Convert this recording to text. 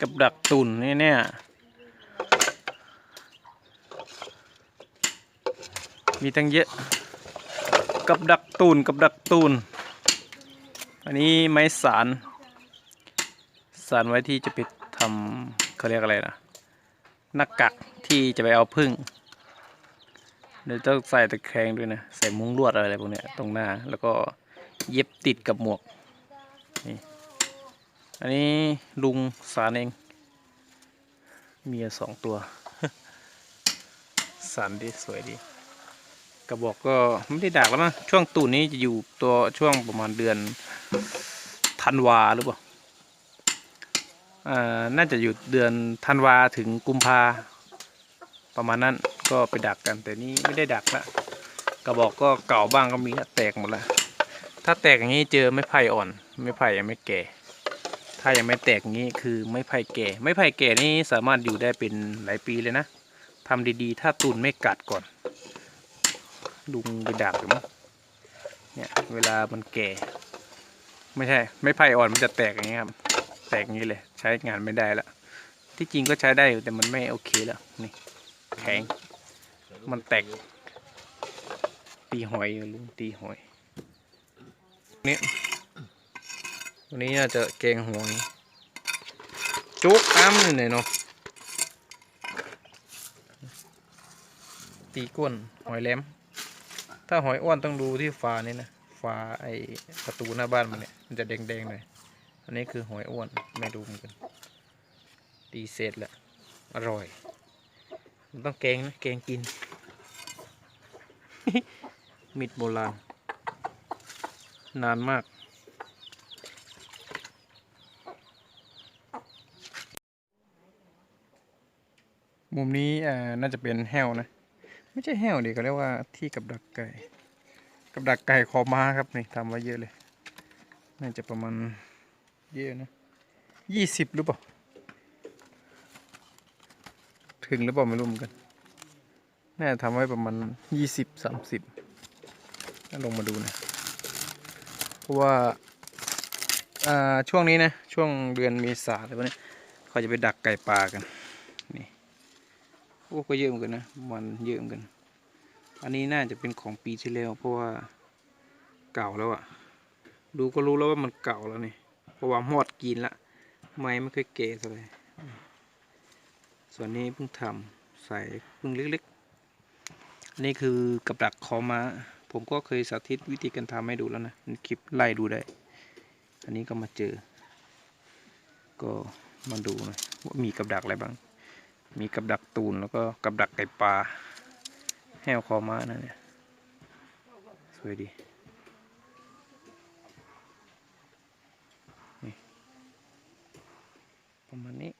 กับดักตุ่นนี่เนี่ย มีตั้งเยอะ กับดักตูนกับดักตูนอันนี้ไม้สาร สารไว้ที่จะไปทำเขาเรียกอะไรนะหน้ากากที่จะไปเอาพึ่งเดี๋ยวต้องใส่ตะแคงด้วยนะ ใส่มุ้งลวดอะไรพวกเนี้ยตรงหน้า แล้วก็เย็บติดกับหมวกนี่ อันนี้ลุงสารเอง เมียสองตัว สารดีสวยดี กระบอกก็ไม่ได้ดักแล้วมั้งช่วงตูนนี้จะอยู่ตัวช่วงประมาณเดือนธันวาหรือเปล่าอ่าน่าจะอยู่เดือนธันวาถึงกุมภาประมาณนั้นก็ไปดักกันแต่นี้ไม่ได้ดักละกระบอกก็เก่าบ้างก็มีแตกหมดละถ้าแตกอย่างนี้เจอไม้ไผ่อ่อน ไม้ไผ่ยังไม่แก่ ถ้ายังไม่แตกอย่างนี้คือไม้ไผ่แก่ ไม้ไผ่แก่นี่สามารถอยู่ได้เป็นหลายปีเลยนะทำดีๆ ถ้าตูนไม่กัดก่อน ลุงไปดักอยู่มั้งเนี่ยเวลามันแก่ ไม่ใช่ ไม่ไผ่อ่อนมันจะแตกอย่างนี้ครับ แตกอย่างนี้เลย ใช้งานไม่ได้ละที่จริงก็ใช้ได้อยู่แต่มันไม่โอเคแล้วนี่แข็ง มันแตก ตีหอยลุงตีหอยนี่ วันนี้น่าจะแกงหอยจุกอ้ำนี่เนาะตีก้นหอยแหลม ถ้าหอยอ้วนต้องดูที่ฝานี่นะฝาไอประตูหน้าบ้านมันเนี่ยมันจะแดงๆหน่อยอันนี้คือหอยอ้วนไม่ดูเหมือนกันตีเสร็จแล้วอร่อยมันต้องแกงนะแกงกิน มิดโบราณ นานมาก มุมนี้อ่าน่าจะเป็นแห้วนะ ไม่ใช่แห้วดิเขาเรียกว่าที่กับดักไก่ กับดักไก่คอม้าครับนี่ทำไว้เยอะเลย น่าจะประมาณเยอะนะยี่สิบหรือเปล่า ถึงหรือเปล่าไม่รู้เหมือนกัน น่าจะทำไว้ประมาณยี่สิบสามสิบลงมาดูนะ เพราะว่าช่วงนี้นะ ช่วงเดือนเมษาอะไรพวกนี้เขาจะไปดักไก่ป่ากัน โอ้ก็เยอะเหมือนกันนะ มันเยอะเหมือนกัน อันนี้น่าจะเป็นของปีที่แล้ว เพราะว่าเก่าแล้วอะดูก็รู้แล้วว่ามันเก่าแล้วนี่เพราะว่าหมดกินละ ไม้ไม่เคยเก่เท่าไรส่วนนี้เพิ่งทำใส่เพิ่งเล็กๆอันนี้คือกับดักคอมาผมก็เคยสาธิตวิธีการทำให้ดูแล้วนะนคลิปไล่ดูได้ อันนี้ก็มาเจอ ก็มาดูนะว่ามีกับดักอะไรบ้าง มีกับดักตูนแล้วก็กับดักไก่ปลาแห้วคอม้านะเนี่ยสวยดีประมาณนี้